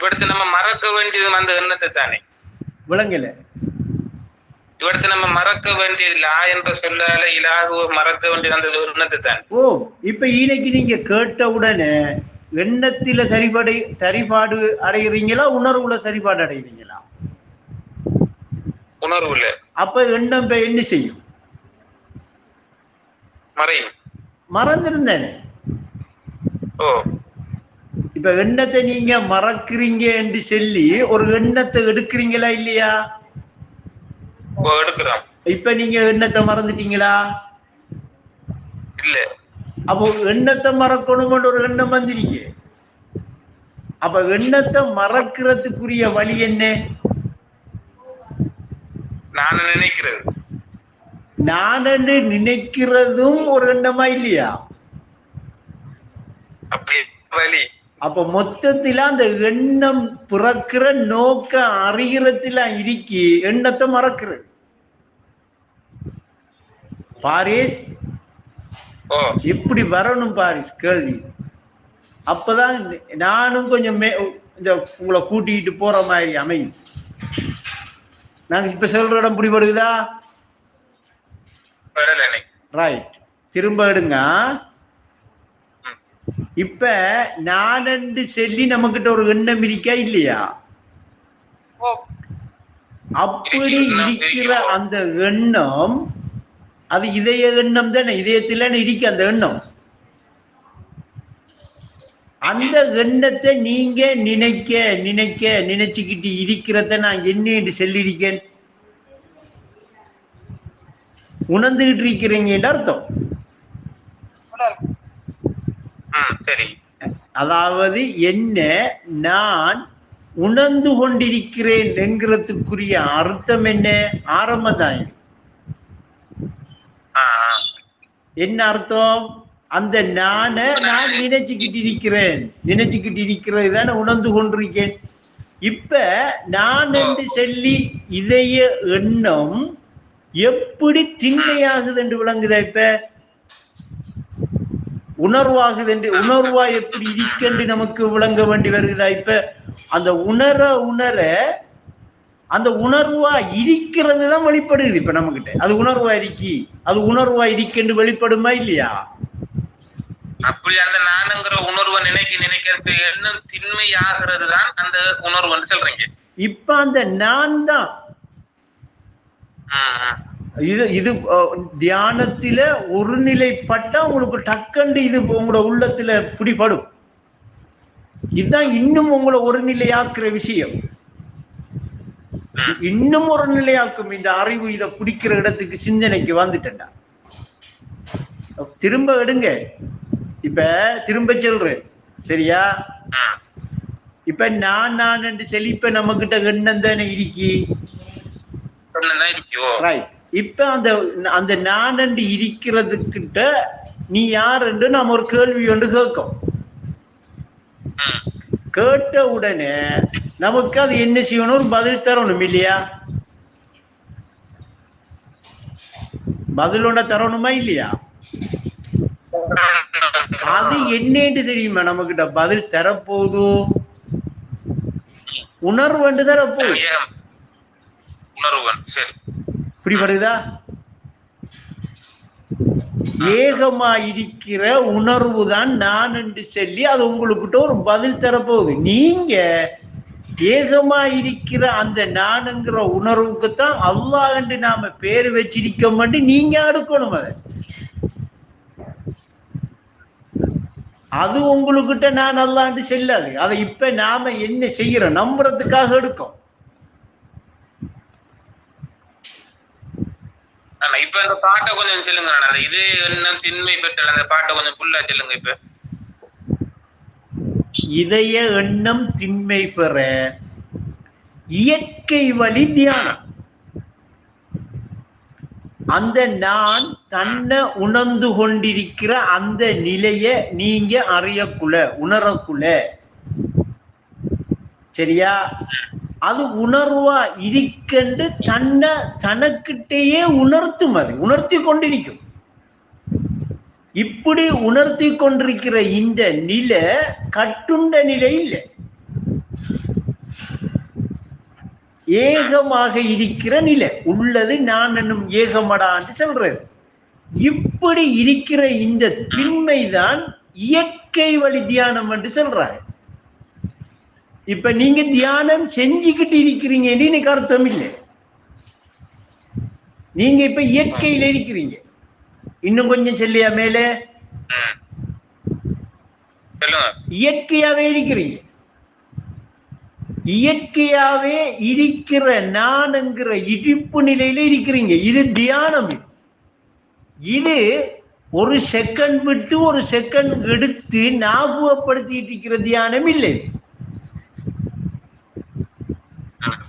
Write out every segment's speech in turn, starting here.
இவடுத்து நம்ம மறக்க வேண்டியது அந்த எண்ணத்தை தானே விளங்கல இவடுத்து நம்ம மறக்க வேண்டியது லா என்ற சொல்லால இலாகுவ மறக்க வேண்டியது அந்த எண்ணத்தை தானே ஓ இப்ப இன்னைக்கு நீங்க கேட்ட உடனே எண்ணத்தில சரிபாடு சரிபாடு அடைகிறீங்களா உணர்வுல சரிபாடு அடைகிறீங்களா உணர்வுல அப்ப எண்ணம் என்ன செய்யும் மறையும் மறந்திருந்தேனே ஓ இப்ப எண்ணத்தை நீங்க மறக்கிறீங்க என்று சொல்லி ஒரு எண்ணத்தை எடுக்கிறீங்களா இல்லையா? எடுக்கிறோம். இப்ப நீங்க எண்ணத்தை மறந்துட்டீங்களா? இல்ல. அப்போ எண்ணத்தை மறக்கணும்னு ஒரு எண்ணம் வந்துருங்க அப்ப எண்ணத்தை மறக்கிறதுக்குரிய வழி என்ன? நான் நினைக்கிறது. நான் என்று நினைக்கிறதும் ஒரு எண்ணமா இல்லையா? அப்படி வழி. அப்ப மொத்தத்தில அந்த எண்ணம் பிறக்கிற நோக்க அறிகிறதுல இருக்கி எண்ணத்தை மறக்கிறது பாரிஸ் இப்படி வரணும் பாரிஸ் கேள்வி. அப்பதான் நானும் கொஞ்சம் மே இந்த உங்களை கூட்டிக்கிட்டு போற மாதிரி அமையும். நாங்க இப்ப சொல்ற இடம் பிடிபடுகுதா? ரைட் திரும்ப எடுங்க. இப்ப நானண்டு சொல்லி நம்மகிட்ட ஒரு எண்ணம் இருக்கா இல்லையா? அப்படி இருக்கிற. அந்த எண்ணம் அது இதய எண்ணம் தானே இதயத்துல இருக்கு அந்த எண்ணம். அந்த எண்ணத்தை நீங்க நினைக்க நினைக்க நினைச்சுக்கிட்டு இருக்கிறத நான் என்ன என்று சொல்லியிருக்கேன்? உணர்ந்துகிட்டு இருக்கிறீங்கன்னு அர்த்தம் ம் சரி. அதாவது என்ன நான் உணர்ந்து கொண்டிருக்கிறேன் என்கிறதுக்குரிய அர்த்தம் என்ன? ஆரம்பம் தான் இது. ஆ ஆ. என்ன அர்த்தம்? அந்த நான நான் நினைச்சுக்கிட்டு இருக்கிறேன் நினைச்சுக்கிட்டு இருக்கிறது தானே உணர்ந்து கொண்டிருக்கேன். இப்ப நான் என்று சொல்லி இதய எண்ணம் எப்படி திண்மையாகுது என்று விளங்குதா இப்ப? உணர்வாகுது என்று உணர்வா எப்படி இருக்கென்று நமக்கு விளங்க வேண்டி வருகுதா இப்ப அந்த உணர உணர அந்த உணர்வா இருக்கிறது தான் வெளிப்படுது இப்ப நம்ம கிட்ட அது உணர்வா இருக்கி அது உணர்வா இருக்கென்று வெளிப்படுமா இல்லையா? அப்படி அந்த நானுங்கிற உணர்வை நினைக்க நினைக்கிறது எண்ணம் திண்மை ஆகிறது தான் அந்த உணர்வுன்னு சொல்றீங்க. இப்ப அந்த நான் தான். இது இது தியானத்தில ஒரு நிலைப்பட்டா உங்களுக்கு டக்கண்டு இது உங்களோட உள்ளத்துல பிடிபடும். இதுதான் இன்னும் உங்களை ஒரு நிலையாக்குற விஷயம். இன்னும் ஒரு நிலையாக்கும் இந்த அறிவு இதை பிடிக்கிற இடத்துக்கு சிந்தனைக்கு வந்துட்டேன்டா. திரும்ப எடுங்க. இப்ப திரும்ப சொல்றேன். சரியா. இப்ப நான் நான் இப்ப நம்ம கிட்ட எண்ணம் தானே இருக்கி ரைட் இப்ப அந்த அந்த நான் என்று இருக்கிறதுக்கிட்ட நீ யார் என்று நாம ஒரு கேள்வி ஒன்று கேட்கும். கேட்ட உடனே நமக்கு அது என்ன செய்யணும்? ஒரு பதில் தரணும் இல்லையா? பதில் ஒண்ண தரணுமா இல்லையா? அது என்னன்னு தெரியுமா நம்ம கிட்ட பதில் தரப்போகுது உணர்வு தரப்போகுது ஏகம். உணர்வு சரி. இப்படி ஏகமா இருக்கிற உணர்வு தான் நான் என்று சொல்லி அது உங்களுக்கிட்ட ஒரு பதில் தரப்போகுது. நீங்க ஏகமா இருக்கிற அந்த நானுங்கிற உணர்வுக்கு தான் அல்லாஹ் என்று நாம பேர் வச்சிருக்க மாட்டி நீங்க அடுக்கணும் அதை. அது உங்களுக்கிட்ட நான் அல்லாண்டு செல்லாது. அதை இப்ப நாம என்ன செய்யறோம்? நம்புறதுக்காக எடுக்கும். ஆமா இப்ப அந்த பாட்டை கொஞ்சம் சொல்லுங்க அண்ணா. அந்த இது என்ன திண்மை பெற்ற அந்த பாட்டை கொஞ்சம் ஃபுல்லா சொல்லுங்க இப்ப. இதய எண்ணம் திண்மை பெற இயற்கை வழி தியானம். அந்த நான் தன்னை உணர்ந்து கொண்டிருக்கிற அந்த நிலைய நீங்க அறியக்குள்ள உணரக்குள்ள சரியா? அது உணர்வா இருக்கண்டு தன்னை தனக்கிட்டேயே உணர்த்தும் அது உணர்த்தி கொண்டிருக்கும். இப்படி உணர்த்தி கொண்டிருக்கிற இந்த நிலை கட்டுண்ட நிலை இல்லை. ஏகமாக இருக்கிற நிலை உள்ளது நான் என்னும் ஏகமடான்னு சொல்றது. இப்படி இருக்கிற இந்த திண்மைதான் இயற்கை வழி தியானம் என்று சொல்றாங்க இப்ப நீங்க தியானம் செஞ்சுக்கிட்டு இருக்கிறீங்கன்னு எனக்கு அர்த்தம் இல்லை. நீங்க இப்ப இயற்கையில இருக்கிறீங்க. இன்னும் கொஞ்சம் சொல்லியா மேலே? இயற்கையாவே இருக்கிறீங்க. இயற்கையாவே இருக்கிற நான்ங்கிற இடிப்பு நிலையில இருக்கிறீங்க. இது தியானம். இது. ஒரு செகண்ட் விட்டு ஒரு செகண்ட் எடுத்து ஞாபகப்படுத்திட்டு இருக்கிற தியானம் இல்லை இது. ம்.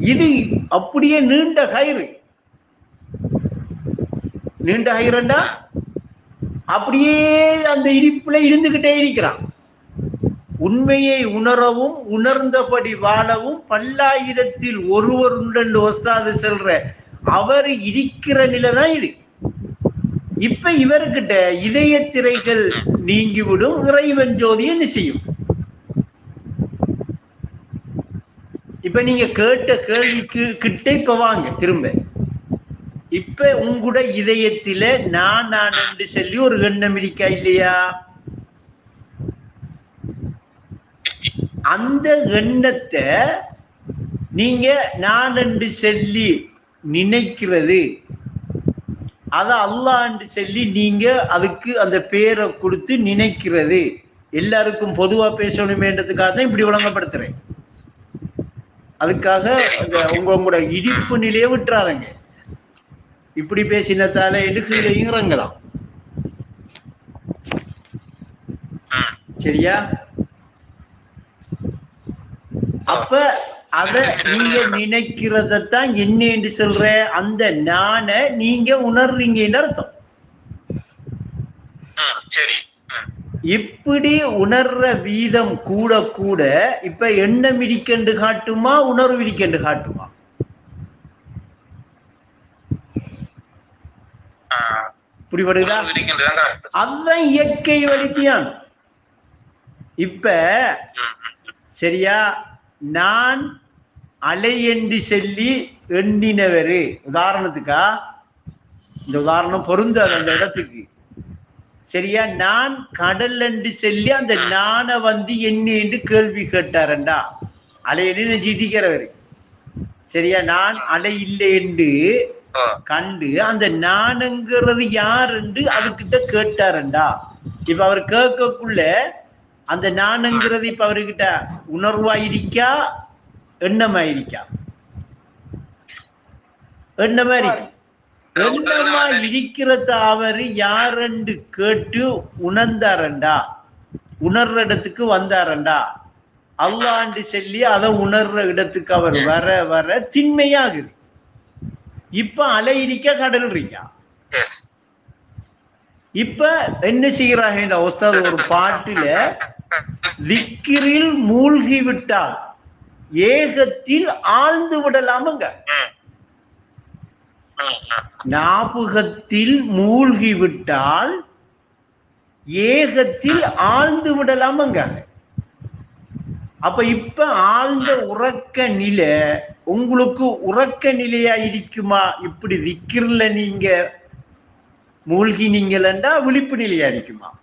இது அப்படியே நீண்ட கயிறு. நீண்ட கயிறுண்டா? அப்படியே அந்த இடிப்புல இருந்துகிட்டே இருக்கிறான். உண்மையை உணரவும் உணர்ந்தபடி வாழவும் பல்லாயிரத்தில் ஒருவர் உண்டு ஒஸ்தாது செல்ற அவர் இருக்கிற நிலைதான் இது. இப்ப இவர்கிட்ட இதய திரைகள் நீங்கிவிடும் இறைவன் ஜோதி என்ன செய்யும்? இப்ப நீங்க கேட்ட கேள்விக்கு கிட்ட இப்ப வாங்க திரும்ப. இப்ப உங்களோட இதயத்தில நான் நான் என்று சொல்லி ஒரு எண்ணம் இருக்கா இல்லையா? அந்த எண்ணத்தை நீங்க நான் என்று சொல்லி நினைக்கிறது. அத அல்லாஹ் என்று சொல்லி நீங்க அதுக்கு அந்த பேரை கொடுத்து நினைக்கிறது. எல்லாருக்கும் பொதுவா பேசணுமேன்றதுக்காக தான் இப்படி விளங்கப்படுத்துறேன். அதுக்காக உங்க உங்களோட இடிப்பு நிலையை விட்டுறாதங்க. இப்படி பேசினத்தால இடுக்குல இறங்கலாம். சரியா? அப்ப அத நீங்க நினைக்கிறதத்தான் என்ன என்று சொல்ற அந்த நான நீங்க உணர்றீங்கன்னு அர்த்தம். சரி. இப்படி உணர்ற வீதம் கூட கூட இப்ப எண்ணம் இருக்கண்டு காட்டுமா உணர்வு இருக்கண்டு காட்டுமா. புரிபடுதா. அதுதான் இயற்கை வழித்தியான் இப்ப. சரியா நான் அலை என்று சொல்லி எண்ணினவரு உதாரணத்துக்கா இந்த உதாரணம் பொருந்தாது அந்த இடத்துக்கு சரியா? நான் கடல் என்று சொல்லி அந்த நானை வந்து என்ன என்று கேள்வி கேட்டாரண்டா. அலையடி நினைச்சிட்டிக்கிறவரு சரியா? நான் அலை இல்லை என்று. கண்டு அந்த நானுங்கிறது யார் என்று அதுகிட்ட கேட்டாரண்டா. இப்ப அவர் கேட்கக்குள்ள அந்த நானுங்கிறது இப்ப அவர்கிட்ட உணர்வாயிருக்கா? எண்ணமாயிருக்கா? எண்ணமா இருக்கு எண்ணமா இருக்கிறத அவரு யாரென்று கேட்டு உணர்ந்தாரண்டா? உணர்ற இடத்துக்கு வந்தாரண்டா? அல்லாண்டு சொல்லி அதை உணர்ற இடத்துக்கு அவர் வர வர திண்மையாகுது. இப்ப அலை இருக்கா கடல் இருக்கா. இப்ப என்ன செய்கிறாங்க ஒஸ்தாது ஒரு பாட்டுல திக்கிரில் மூழ்கி விட்டால் ஏகத்தில் ஆழ்ந்து விடலாமுங்க. ஞாபகத்தில் மூழ்கி விட்டால் ஏகத்தில் ஆழ்ந்து விடலாமங்க. அப்ப இப்ப ஆழ்ந்த உறக்க நிலை உங்களுக்கு உறக்க நிலையா இருக்குமா? இப்படி விக்கிரல நீங்க மூழ்கி விழிப்பு நிலையா இருக்குமா?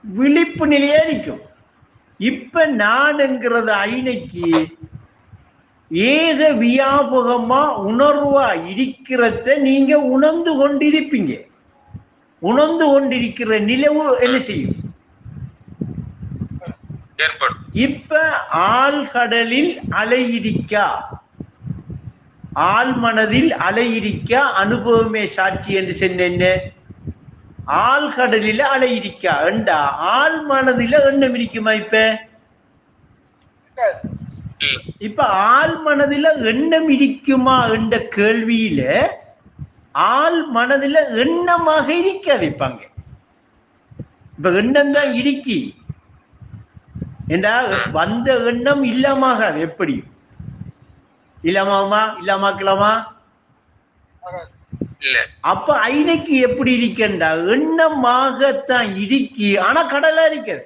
விழிப்பு நிலையா இருக்கும். இப்ப நான்ங்கிறது ஐனைக்கு ஏக வியாபகமா உணர்வா இருக்கிறத நீங்க உணர்ந்து கொண்டிருப்பீங்க. உணர்ந்து கொண்டிருக்கிற நிலவு என்ன செய்யும்? இப்ப ஆழ்கடலில் அலையிரிக்கா ஆழ் மனதில் அலையிரிக்கா அனுபவமே சாட்சி என்று சொன்ன ஆழ்கடலில அலையிரிக்கா ஏண்டா? ஆழ் மனதில எண்ணம் இருக்குமா இப்ப. இப்ப ஆள் மனதில எண்ணம் இருக்குமா என்ற கேள்வியில ஆள் மனதில எண்ணமாக இருக்காது இப்பாங்க இப்ப எண்ணம் தான் இருக்கி. ஏண்டா வந்த எண்ணம் இல்லாமாகாது எப்படி? இல்லாமாமா இல்லாமாக்கலாமா? இல்ல. அப்ப ஐனைக்கு எப்படி இருக்கண்டா எண்ணமாகத்தான் இருக்கி. ஆனா கடலா இருக்காது.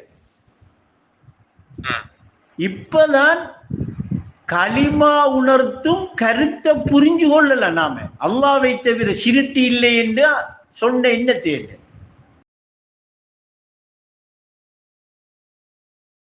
இப்பதான் களிமா உணர்த்தும் கருத்தை புரிஞ்சு கொள்ளல நாம. அல்லாவை தவிர சிருட்டி இல்லை என்று சொன்ன என்ன? தேடு